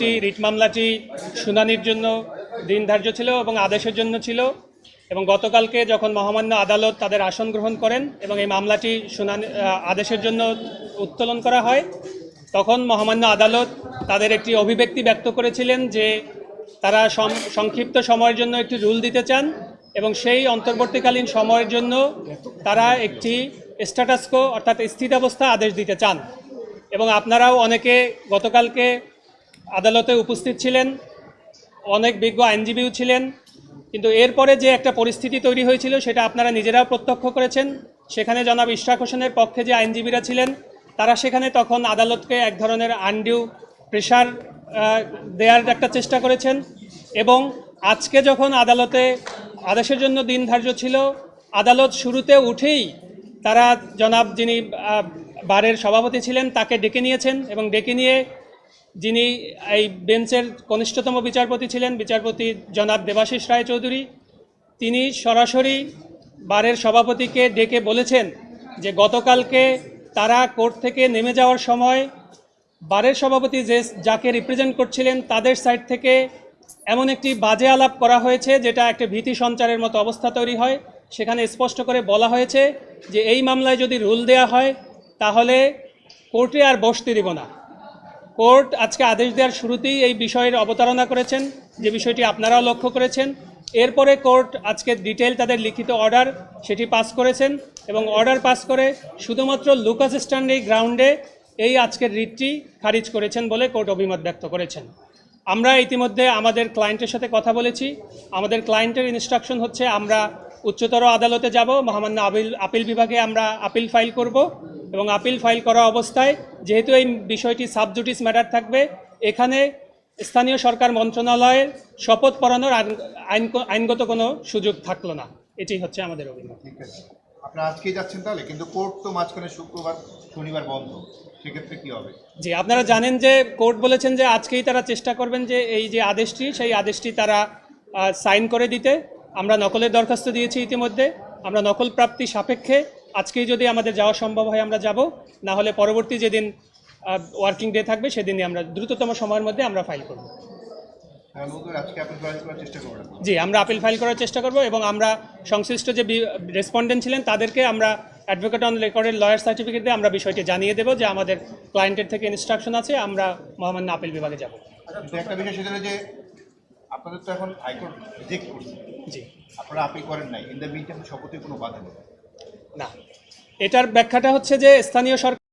Writ মামলাটি শুনানির জন্য দিন ধার্য ছিল এবং আদেশের জন্য ছিল এবং গতকালকে যখন মহামান্য আদালত তাদের আসন গ্রহণ করেন এবং এই মামলাটি শুনানি আদেশের জন্য উত্তোলন করা হয়, তখন মহামান্য আদালত তাদের একটি অভিব্যক্তি ব্যক্ত করেছিলেন যে তারা সংক্ষিপ্ত সময়ের জন্য একটি রুল দিতে চান এবং সেই অন্তর্বর্তীকালীন সময়ের জন্য তারা একটি স্ট্যাটাসকো অর্থাৎ স্থিতাবস্থা আদেশ দিতে চান। এবং আপনারাও অনেকে গতকালকে আদালতে উপস্থিত ছিলেন, অনেক বিজ্ঞ আইনজীবীও ছিলেন, কিন্তু এরপরে যে একটা পরিস্থিতি তৈরি হয়েছিল সেটা আপনারা নিজেরাও প্রত্যক্ষ করেছেন। সেখানে জনাব ইশরাক হোসেনের পক্ষে যে আইনজীবীরা ছিলেন, তারা সেখানে তখন আদালতকে এক ধরনের আনডিউ প্রেশার দেওয়ার একটা চেষ্টা করেছেন এবং আজকে যখন আদালতে আদেশের জন্য দিন ধার্য ছিল, আদালত শুরুতে উঠেই তারা জনাব যিনি বারের সভাপতি ছিলেন তাকে ডেকে নিয়েছেন এবং ডেকে নিয়ে যিনি এই বেঞ্চের কনিষ্ঠতম বিচারপতি ছিলেন, বিচারপতি জনাব দেবাশিস রায় চৌধুরী তিনি সরাসরি বারের সভাপতিকে ডেকে বলেছেন যে গতকালকে তারা কোর্ট থেকে নেমে যাওয়ার সময় বারের সভাপতি যে যাকে রিপ্রেজেন্ট করছিলেন তাদের সাইড থেকে এমন একটি বাজে আলাপ করা হয়েছে, যেটা একটা ভীতি সঞ্চারের মতো অবস্থা তৈরি হয়। সেখানে স্পষ্ট করে বলা হয়েছে যে এই মামলায় যদি রুল দেয়া হয়, তাহলে কোর্টে আর বসতে দিব না। কোর্ট আজকে আদেশ দেওয়ার শুরুতেই এই বিষয়ের অবতারণা করেছেন, যে বিষয়টি আপনারাও লক্ষ্য করেছেন। এরপরে কোর্ট আজকে ডিটেল তাদের লিখিত অর্ডার সেটি পাস করেছেন এবং অর্ডার পাস করে শুধুমাত্র লুকাস স্ট্যান্ডি গ্রাউন্ডে এই আজকের রিটটি খারিজ করেছেন বলে কোর্ট অভিমত ব্যক্ত করেছেন। আমরা ইতিমধ্যে আমাদের ক্লায়েন্টের সাথে কথা বলেছি। আমাদের ক্লায়েন্টের ইনস্ট্রাকশন হচ্ছে, আমরা উচ্চতর আদালতে যাব, মহামান্য আপিল আপিল বিভাগে আমরা আপিল ফাইল করব। এবং আপিল ফাইল করা অবস্থায় যেহেতু এই বিষয়টি সাবজুডিস ম্যাটার থাকবে এখানে স্থানীয় সরকার মন্ত্রণালয়ের শপথ পড়ানোর আইন- আইন- আইনগত কোনো সুযোগ থাকল না। এটি হচ্ছে আমাদের অভিমত। আপনারা আজকেই যাচ্ছেন তাহলে? কিন্তু কোর্ট তো মাঝখানে শুক্রবার শনিবার বন্ধ। সেক্ষেত্রে কি হবে? জি আপনারা জানেন যে কোর্ট বলেছেন যে আজকেই তারা চেষ্টা করবেন যে এই যে আদেশটি সেই আদেশটি তারা সাইন করে দিতে। আমরা নকলের দরখাস্ত দিয়েছি ইতিমধ্যে। আমরা নকল প্রাপ্তি সাপেক্ষে আজকেই যদি আমাদের যাওয়া সম্ভব হয় আমরা যাব। না হলে পরবর্তী যেদিন ওয়ার্কিং ডে থাকবে সেদিনই আমরা দ্রুততম সময়ের মধ্যে আমরা ফাইল করব। করবেন। জি আমরা আপিল ফাইল করার চেষ্টা করব এবং আমরা সংশ্লিষ্ট যে রেসপন্ডেন্ট ছিলেন তাদেরকে আমরা অ্যাডভোকেট অন রেকর্ডের লয়ার সার্টিফিকেট দিয়ে আমরা বিষয়টি জানিয়ে দেবো যে আমাদের ক্লায়েন্টের থেকে ইনস্ট্রাকশন আছে আমরা মহামান্য আপিল বিভাগে যাব। কিন্তু একটা বিষয় সেটা যে আপনাদের তো এখন হাইকোর্ট রিজেক্ট করছে। জি। আপনারা আপিল করেন নাই। ইন দ্য মিন শপথে কোনো বাধা নেই। না। এটার ব্যাখ্যাটা হচ্ছে যে স্থানীয় সরকার